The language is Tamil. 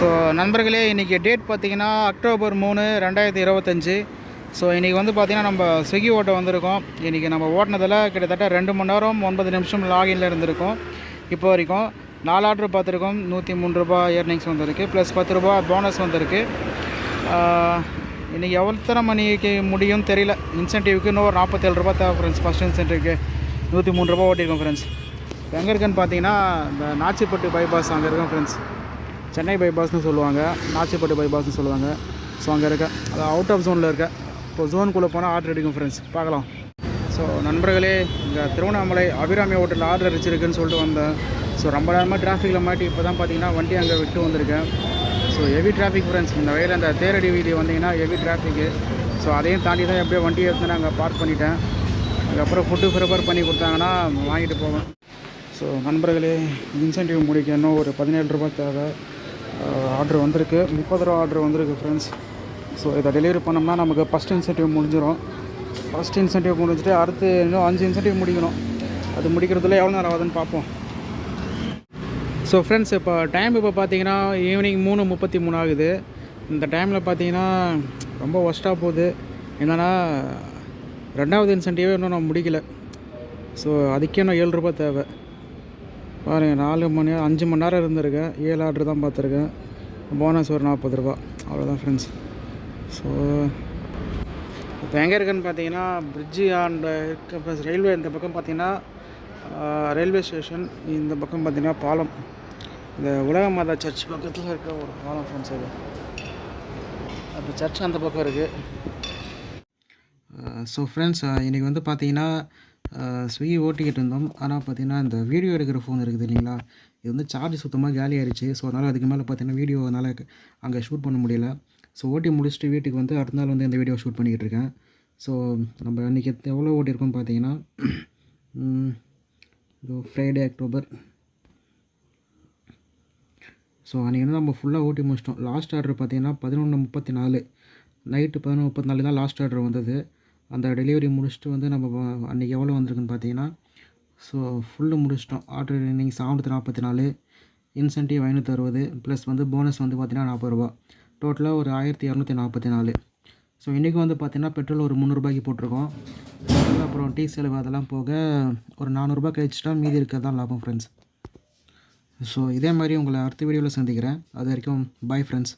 ஸோ நண்பர்களே இன்றைக்கி டேட் பார்த்தீங்கன்னா அக்டோபர் மூணு ரெண்டாயிரத்தி இருபத்தஞ்சி. ஸோ இன்றைக்கி வந்து பார்த்திங்கன்னா நம்ம ஸ்விக்கி ஓட்ட வந்திருக்கோம். இன்றைக்கி நம்ம ஓட்டினதில் கிட்டத்தட்ட ரெண்டு மணி நேரம் ஒன்பது நிமிஷம் லாகின்ல இருந்திருக்கோம். இப்போ வரைக்கும் நாலு ஆர்டர் பார்த்துருக்கோம். நூற்றி மூணு ரூபா இயர்னிங்ஸ் வந்திருக்கு. ப்ளஸ் பத்து ரூபா போனஸ் வந்திருக்கு. இன்றைக்கி எவ்வளோத்தனை மணிக்கு முடியும் தெரியல. இன்சென்டிவ்க்கு இன்னும் ஒரு நாற்பத்தேழு ரூபா தேவை ஃப்ரெண்ட்ஸ் ஃபஸ்ட் இன்சென்டிவ்க்கு நூற்றி மூணு ரூபா ஓட்டியிருக்கோம் ஃப்ரெண்ட்ஸ் எங்கே இருக்குன்னு பார்த்தீங்கன்னா இந்த நாச்சிப்பட்டு பைபாஸ் அங்கே இருக்கோம் ஃப்ரெண்ட்ஸ் சென்னை பைபாஸ்னு சொல்லுவாங்க நாச்சிப்பட்டு பைபாஸ்னு சொல்லுவாங்க. ஸோ அங்கே இருக்க அது அவுட் ஆஃப் ஜோனில் இருக்க இப்போ ஜோனுக்குள்ளே போனால் ஆர்டர் அடிக்கும் ஃப்ரெண்ட்ஸ் பார்க்கலாம். ஸோ நண்பர்களே இங்கே திருவண்ணாமலை அபிராமி ஹோட்டலில் ஆர்டர் அடிச்சிருக்குன்னு சொல்லிட்டு வந்தேன். ஸோ ரொம்ப நேரமாக டிராஃபிக்கில் மாட்டி இப்போ தான் பார்த்தீங்கன்னா வண்டி அங்கே விட்டு வந்திருக்கேன். ஸோ ஹெவி டிராஃபிக் ஃப்ரெண்ட்ஸ் இந்த வயலில் அந்த தேரடி வீதி வந்தீங்கன்னா ஹெவி டிராஃபிக்கு ஸோ அதையும் தாண்டி தான் எப்படியோ வண்டி எடுத்து அங்கே பார்க் பண்ணிட்டேன். அதுக்கப்புறம் ஃபுட்டு ப்ரிப்பேர் பண்ணி கொடுத்தாங்கன்னா வாங்கிட்டு போவேன். ஸோ நண்பர்களே இன்சென்டிவ் முடிக்க இன்னும் ஒரு பதினேழு ரூபாய் தேவை. ஆர்டர் வந்திருக்கு. முப்பது ரூபா ஆர்டர் வந்திருக்கு ஃப்ரெண்ட்ஸ் ஸோ இதை டெலிவரி பண்ணோம்னா நமக்கு ஃபஸ்ட் இன்சென்டிவ் முடிஞ்சிடும் ஃபஸ்ட் இன்சென்டிவ் முடிஞ்சிட்டு அடுத்து இன்னும் அஞ்சு இன்சென்டிவ் முடிக்கணும். அது முடிக்கிறதுல எவ்வளோ நேரம் ஆகுதுன்னு பார்ப்போம். ஸோ ஃப்ரெண்ட்ஸ் இப்போ டைம் இப்போ பார்த்தீங்கன்னா ஈவினிங் மூணு முப்பத்தி மூணு ஆகுது. இந்த டைமில் பார்த்தீங்கன்னா ரொம்ப ஒஸ்ட்டாக போகுது. என்னென்னா ரெண்டாவது இன்சென்டிவே இன்னும் நான் முடிக்கல. ஸோ அதுக்கே இன்னும் ஏழு ரூபா தேவை. பாருங்கள் நாலு மணி அஞ்சு மணி நேரம் இருந்திருக்கேன். ஏழு ஆர்டர் தான் பார்த்துருக்கேன். போனஸ் ஒரு நாற்பது ரூபா அவ்வளோதான் ஃப்ரெண்ட்ஸ் ஸோ இப்போ எங்கே இருக்குன்னு பார்த்தீங்கன்னா பிரிட்ஜு அண்ட் இருக்க. ப்ளஸ் ரயில்வே இந்த பக்கம் பார்த்தீங்கன்னா ரயில்வே ஸ்டேஷன் இந்த பக்கம் பார்த்தீங்கன்னா பாலம். இந்த உலக மாதா சர்ச் பக்கத்தில் இருக்க ஒரு பாலம் ஃப்ரெண்ட்ஸ் அது அப்போ சர்ச் அந்த பக்கம் இருக்குது ஸோ ஃப்ரெண்ட்ஸ் இன்றைக்கி வந்து பார்த்தீங்கன்னா ஸ்விக்கி ஓட்டிக்கிட்டு இருந்தோம். ஆனால் பார்த்தீங்கன்னா இந்த வீடியோ எடுக்கிற ஃபோன் இருக்குது இல்லைங்களா? இது வந்து சார்ஜ் சுத்தமாக காலி ஆயிடுச்சு ஸோ அதனால் அதுக்கு மேலே பார்த்தீங்கன்னா வீடியோ என்னால் அங்கே ஷூட் பண்ண முடியல. ஸோ ஓட்டி முடிச்சுட்டு வீட்டுக்கு வந்து அடுத்த நாள் வந்து இந்த வீடியோ ஷூட் பண்ணிக்கிட்டு இருக்கேன். ஸோ நம்ம அன்றைக்கி எவ்வளோ ஓட்டியிருக்கோம்னு பார்த்தீங்கன்னா ஃப்ரைடே அக்டோபர் ஸோ அன்றைக்கி வந்து நம்ம ஃபுல்லாக ஓட்டி முடிச்சிட்டோம். லாஸ்ட் ஆர்டர் பார்த்தீங்கன்னா பதினொன்று முப்பத்தி நாலு. நைட்டு பதினொன்று முப்பத்தி நாலு தான் லாஸ்ட் ஆர்டர் வந்தது. அந்த டெலிவரி முடிச்சுட்டு வந்து நம்ம அன்றைக்கி எவ்வளோ வந்திருக்குன்னு பார்த்தீங்கன்னா ஸோ ஃபுல்லு முடிச்சிட்டோம். ஆர்டர் இன்னைக்கு சாப்பிட்டு நாற்பத்தி நாலு இன்சென்டிவ் ஐநூற்றி அறுபது ப்ளஸ் வந்து போனஸ் வந்து பார்த்தீங்கன்னா நாற்பது ரூபா. டோட்டலாக ஒரு ஆயிரத்தி இரநூத்தி நாற்பத்தி நாலு ஸோ இன்றைக்கி வந்து பார்த்திங்கன்னா பெட்ரோல் ஒரு முந்நூறுபாய்க்கு போட்டிருக்கோம். அப்புறம் டீ செலவு அதெல்லாம் போக ஒரு நானூறுரூபா கழிச்சிட்டா மீதி இருக்கிறது தான் லாபம் ஃப்ரெண்ட்ஸ் ஸோ இதே மாதிரி உங்களை அடுத்த வீடியோவில் சந்திக்கிறேன். அது வரைக்கும் பாய் ஃப்ரெண்ட்ஸ்